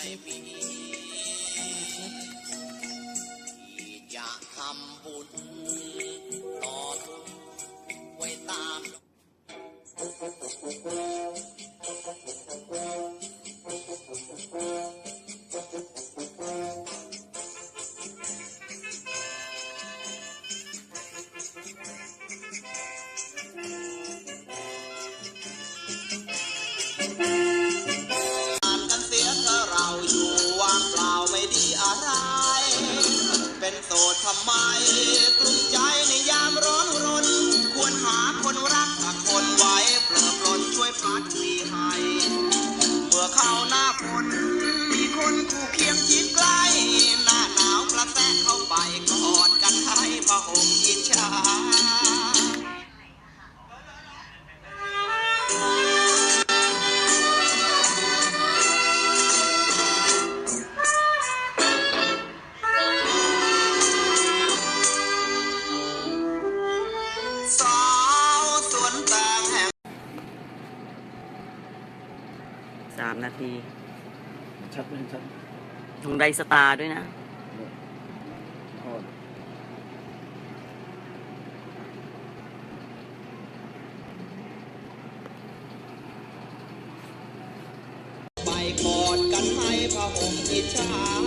I mean. โสดทำไม สามนาที ชัดไหมชัดถุงไรสตาร์ด้วยนะทอดไปกอดกันให้ผ้าห่มอิจฉา